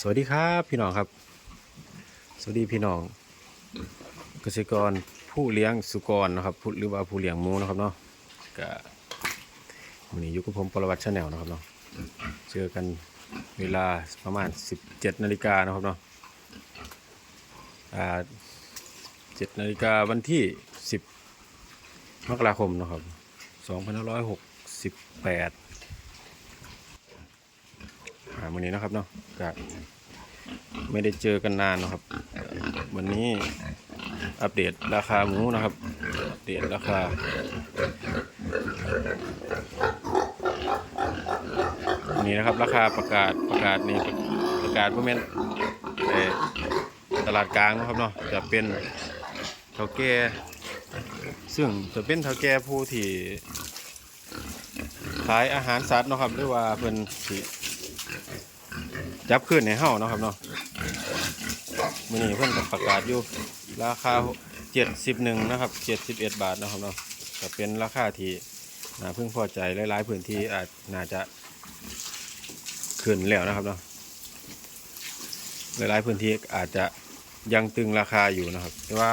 สวัสดีครับพี่น้องครับ สวัสดีพี่น้อง เกษตรกรผู้เลี้ยงสุกรนะครับหรือว่าผู้เลี้ยงหมูนะครับเนาะก็วันนี้อยู่กับผมปรวัติชาแนลนะครับเนาะเจอกันเวลาประมาณ 17นาฬิกานะครับเนาะอ่า7นาฬิกาวันที่ 10มกราคมนะครับ2568อ่าวันนี้นะครับเนาะก็ ไม่ได้เจอกันนานนะครับ วันนี้อัปเดตราคาหมูนะครับ อัปเดตราคา นี่นะครับราคาประกาศประกาศนี่ประกาศว่าแม่นเอ่อตลาดกลางนะครับเนาะจะเป็นเท่าแก่ซึ่งจะเป็นเท่าแก่ผู้ที่ขายอาหารสัตว์นะครับหรือว่าเพิ่นสิ จับขึ้นในเฮ้าเนาะครับเนาะมือนี้เพิ่นก็ประกาศอยู่ราคา71นะครับ71บเอ็ดบาทนะครับเนาะก็เป็นราคาที่น่าพึงพอใจหลายๆพื้นที่อาจน่าจะขึ้นแล้วนะครับเนาะหลายๆพื้นที่อาจจะยังตึงราคาอยู่นะครับ แต่ว่า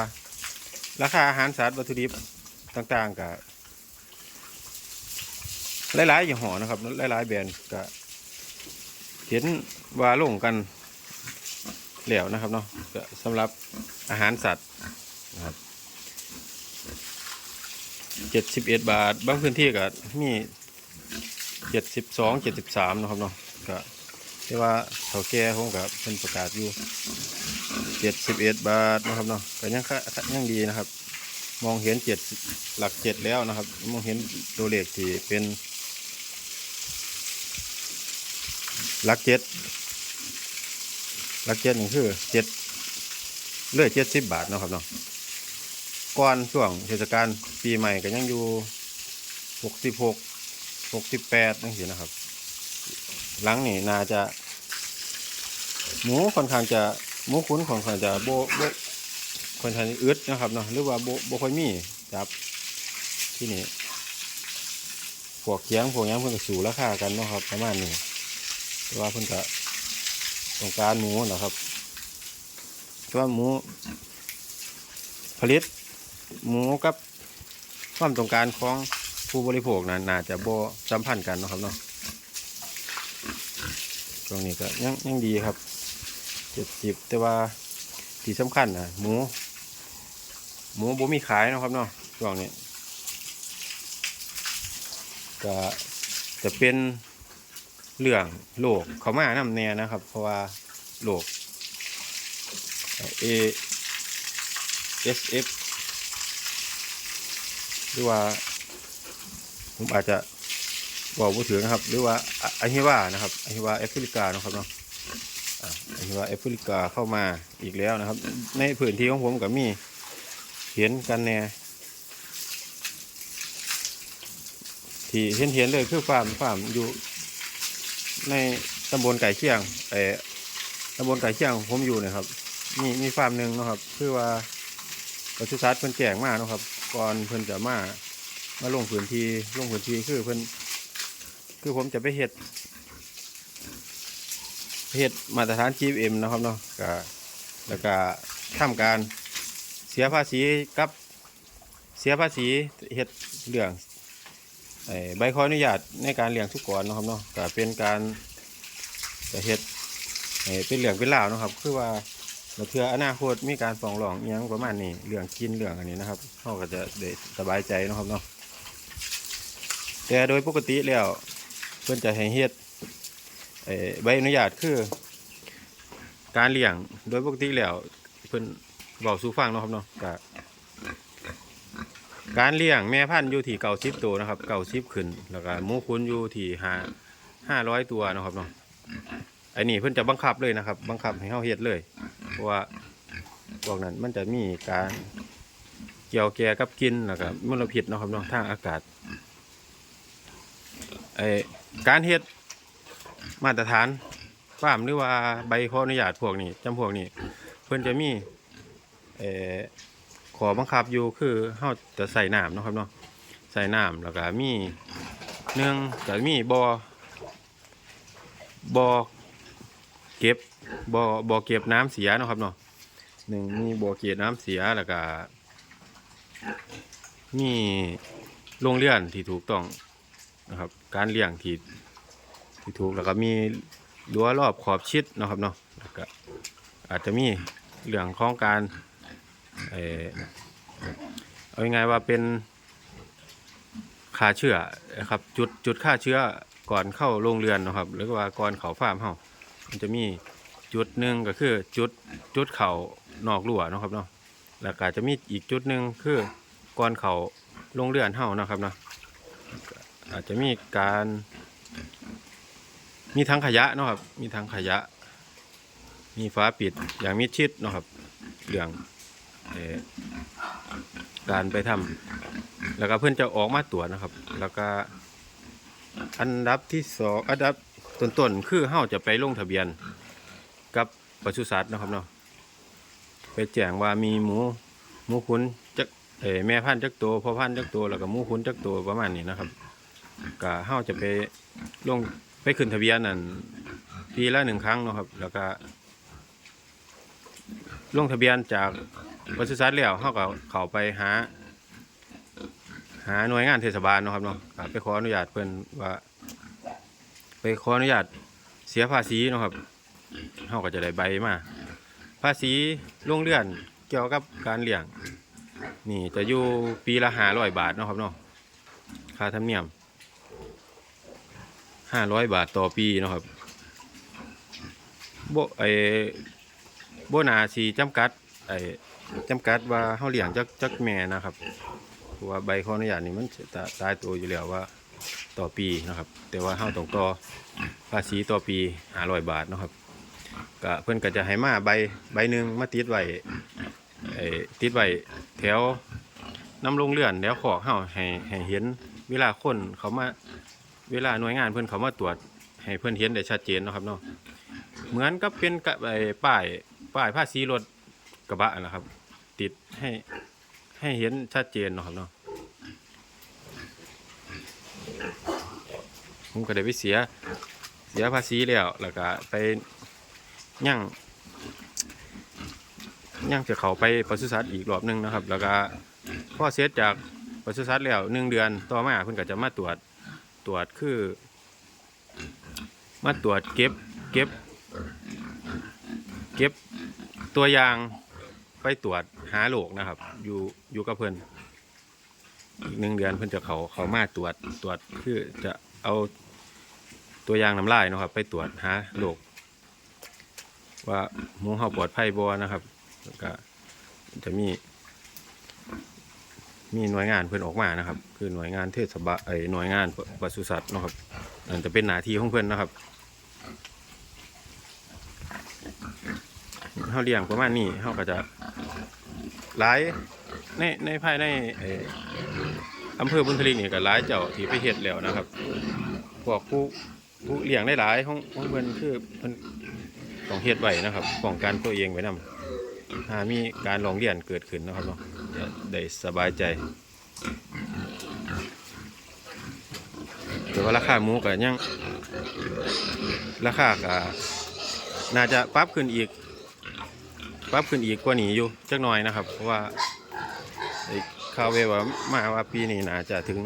ราคาอาหารสัตว์วัตถุดิบต่างๆก็หลายๆอยี่ห้อนะครับหลายๆแบรนด์ก็ เห็นว่าลงกันเหลวนะครับเนาะสำหรับอาหารสัตว์นะครับเจ็ดสิบเอ็ดบาท บางพื้นที่ก็มีเจ็ดสิบสองเจ็ดสิบสามนะครับเนาะก็ที่ว่าเถาแก่ผมกับเป็นประกาศอยู่เจ็ดสิบเอ็ดบาทนะครับเนาะก็ยังค่ายังดีนะครับ มองเห็นเจ็ดหลักเจ็ดแล้วนะครับ มองเห็นตัวเลขที่เป็นห ลักเจ็ดลักเจ็ดนี่คือเจ็ดเลื่อยเจ็ดสิบบาทนะครับเนาะก่อนช่วงเทศกาลปีใหม่ก็ยังอยู่หกสิบหกหกสิบแปดนั่นสินะครับ หลังนี่น่าจะหมูค่อนข้างจะหมูคุ้นค่อนข้างจะโบโบค่อนข้างจะอึดนะครับเนาะหรือว่าโบโบค่อยมีจับที่นี่พวกเคียงพวกหยังเพิ่นก็สู่ราคากันนะครับประมาณนี้ แต่ว่าเพิ่นก็ต้องการหมูนะครับตัวาหมู ผลิต หมูกับความต้องการของผู้บริโภคนะน่าจะบ่สัมพันธ์กันนะครับเนาะตรงนี้ก็ยังยังดีครับเจ็ดสิบแต่ว่าที่สำคัญนะหมู หมูบ่มีขายนะครับเนาะช่วงนี้ก็จะเป็น เรื่องโลกเขามานำแน่นะครับ เพราะว่าโลกเอ SF หรือว่า ผมอาจจะบอกผู้ถือนะครับ หรือว่าอะอะฮิวานะครับอะฮิวาแอฟริกานะครับเนาะอะอะฮิวาแอฟริกาเข้ามาอีกแล้วนะครับ ในพื้นที่ของผมกับมีเห็นกันแน่ที่เห็นเห็นเลยคือฟาร์มฟาร์มอยู่ ในตำบลไก่เชียงไอ้ตำบลไก่เชียงผมอยู่เนะครับ มีมีฟาร์มหนึ่งนะครับคือว่าปศุสัตว์เพิ่นแจ้งมาเนะครับ ก่อนเพิ่นจะมามาลงพื้นที่ลงพื้นที่คือเพิ่นคือผมจะไปเฮ็ดเฮ็ดมาตรฐาน GM นะครับเนาะก็แล้วก็ทำการเสียภาษีกับเสียภาษีเฮ็ดเรื่อง ใบขออนุญาตในการเลี้ยงสุกรนะครับเนาะก็เป็นการจะเฮ็ดเป็นเรื่องเป็นราวนะครับ คือว่าเราเพื่ออนาคตมีการฟ้องร้องอหยังประมาณนี้เรื่องกินเรื่องอันนี้นะครับเขาก็จะได้สบายใจนะครับเนาะแต่โดยปกติแล้วเพิ่อนจะให้เฮ็ดใบอนุญาตคือ การเลี้ยงโดยปกติแล้วเพิ่อนบอกสู่ฟังนะครับเนาะก็ การเลี้ยงแม่พันธุ์อยู่ที่เก่าสิบตัวนะครับเก่าสิบขึ้น แล้วก็หมูคุ้นอยู่ที่ห้าห้าร้อยตัวนะครับเนาะไอ้นี่เพิ่นจะบังคับเลยนะครับ บังคับให้เฮาเฮ็ดเลย เพราะว่าพวกนั้นมันจะมีการเกี่ยวแก่กับกินแล้วก็มลพิษเนาะครับเนาะทางอากาศไอ้การเฮ็ดมาตรฐานฟาร์มหรือว่าใบขออนุญาตพวกนี้จำพวกนี้ เพิ่นจะมีเอ่อ ขอบังคับอยู่คือเฮาจะใส่น้ำเนาะครับเนาะใส่น้ำแล้วก็มีเนื่องก็มีบอบอเก็บบ่บ่เก็บน้ำเสียเนาะครับเนาะหนึ่งมีบอเก็บน้ำเสียแล้วก็มีโรงเรือนที่ถูกต้องนะครับ การเลี้ยงที่ที่ถูกแล้วก็มีรั้วรอบขอบชิดนะครับเนาะแล้วก็อาจจะมีเรื่องของการ เออเอาง่ายๆว่าเป็นฆ่าเชื้อครับจุดจุดฆ่าเชื้อก่อนเข้าโรงเรือนนะครับ หรือว่าก่อนเขาฟาร์มเฮามันจะมีจุดหนึ่งก็คือจุดจุดเขานอกรั้วนะครับเนาะแล้วก็จะมีอีกจุดหนึ่งคือก่อนเขาลงเรือนเฮานะครับเนาะอาจจะมีการ มีทั้งขยะนะครับ มีทั้งขยะ มีฟ้าปิดอย่างมิดชิดนะครับเรื่อง การไปทำแล้วก็เพื่อนจะออกมาตรวจนะครับ แล้วก็ อันดับที่สองอันดับต้นๆคือเฮาจะไปลงทะเบียน กับปศุสัตว์นะครับเนาะไปแจ้งว่ามีหมูหมูขุนจักเออแม่พันธุ์จักตัวพ่อพันธุ์จักตัวแล้วก็หมูขุนจักตัวประมาณนี้นะครับก็เฮาจะไปลงไปขึ้นทะเบียนนั่นปีละหนึ่งครั้งนะครับ แล้วก็ ลงทะเบียนจาก ปศุสัตว์แล้วเฮาก็เข้าไปหา หาหน่วยงานเทศบาลเนาะครับเนาะก็ไปขออนุญาตเพิ่นว่า ไปขออนุญาตเสียภาษีเนาะครับเขาก็จะได้ใบมาภาษีโรงเรือนเกี่ยวกับการเลี้ยง นี่จะอยู่ปีละห้าร้อยบาทเนาะครับเนาะค่าธรรมเนียมห้าร้อยบาทต่อปีเนาะครับโบไอโบนาสีจำกัดไอ จำกัดว่าเขาเลี้ยงจักจักแม่นะครับเพราะว่าใบขออนุญาตนี่มันจะตายตัวอยู่แล้วว่าต่อปีนะครับ แต่ว่าเฮาต้องต่อภาษีต่อปี500บาทนะครับก็เพิ่นก็จะให้มาใบใบหนึ่งมาติดไว้ไอ้ติดไว้แถวน้ำลงเลื่อนแถวขอกเฮาให้ให้เห็นเวลาคนเขามาเวลาหน่วยงานเพิ่อนเขามาตรวจให้เพิ่อนเห็นได้ชัดเจนนะครับเนาะเหมือนกับเป็นกะไอ้ป้ายป้ายภาษีรถ กระบะนะครับ ติดให้ให้เห็นชัดเจนเนาะครับเนาะผมก็ได้ไปเสียเสียภาษีแล้วแล้วก็ไปย่างย่างจะเขาไปปศุสัตว์อีกรอบหนึงนะครับ แล้วก็พ่อเสร็จจากปศุสัตว์แล้วหนึ่งเดือนต่อมาเพิ่นก็จะมาตรวจตรวจคือ มาตรวจเก็บเก็บ เก็บตัวอย่าง ไปตรวจหาโรคนะครับ อยู่อยู่กับเพิ่นอีกหนึ่งเดือนเพิ่นจะเขาเขามาตรวจตรวจคือจะเอาตัวอย่างน้ำลายเนาะครับ ไปตรวจหาโรคว่าหมูเฮาปลอดภัยบ่นะครับแล้วก็จะมี มีหน่วยงานเพิ่อนออกมานะครับ คือหน่วยงานเทศบาลไอหน่วยงานปศุสัตว์นะครับนั่นจะเป็นหน้าที่ของเพิ่อนนะครับ เฮาเลี้ยงประมาณนี้เฮาก็จะหลายในในภายในอำเภอบุญทลิกนี่ก็หลายเจ้าที่ไปเฮ็ดแล้วนะครับพวกผู้ผู้เลี้ยงได้หลายของของเพิ่นคือเพิ่นต้องเฮ็ดไว้นะครับป้องกันตัวเองไว้นํหามีการร้องเรียนเกิดขึ้นนะครับเนาะจะได้สบายใจแต่ว่าราคาหมูก็ยังราคาก็น่าจะปรับขึ้นอีก ปรับขึ้นอีกกว่านี้อยู่จักหน่อยนะครับเพราะว่าข่าวเวว่ามาว่าปีนี้น่าจะถึง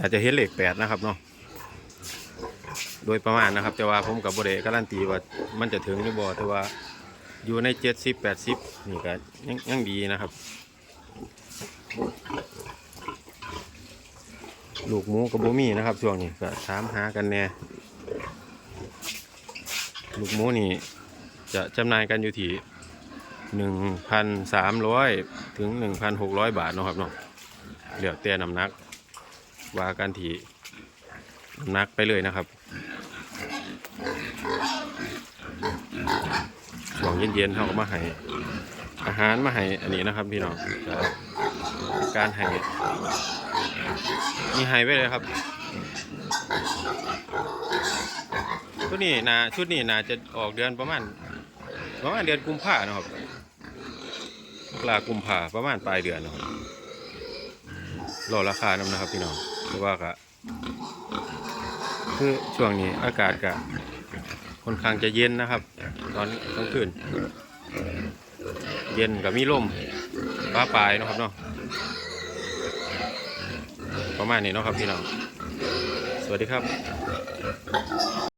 อาจจะเห็นเหลขแปดนะครับเนาะโดยประมาณนะครับ แต่ว่าผมกับบริการันตีว่ามันจะถึงหรือบ่แต่ว่าอยู่ในเจ็ดสิบแปดสิบนี่ก็ยังยังดีนะครับ ลูกหมูกับบูมี่นะครับช่วงนี้ก็ถามหากันแน่ลูกหมูนี่ จะจำหน่ายกันอยู่ที่หนึ่งพันสามร้อยถึงหนึ่งพันหกร้อยบาทเนาะครับเนาะเหลือแต่น้ำหนักว่ากันที่น้ำหนักไปเลยนะครับช่วงเย็นๆเขาก็มาให้อาหารมาให้อันนี้นะครับพี่น้องก็การให้มีให้ไว้เลยครับชุดนี้นาชุดนี้นาจะออกเดือนประมาณ ประมาณเดือนกุมภาพันาะครับกลากุมภาประมาณปลายเดือนนะครับรอราคานำนะครับพี่น้องเพราะว่ากะคือช่วงนี้อากาศกะค่อนข้างจะเย็นนะครับ ตอนกลางคืนเย็นกับมีลมฟ้าปลายนะครับเนาะประมาณนี้เนาะครับพี่น้องสวัสดีครับ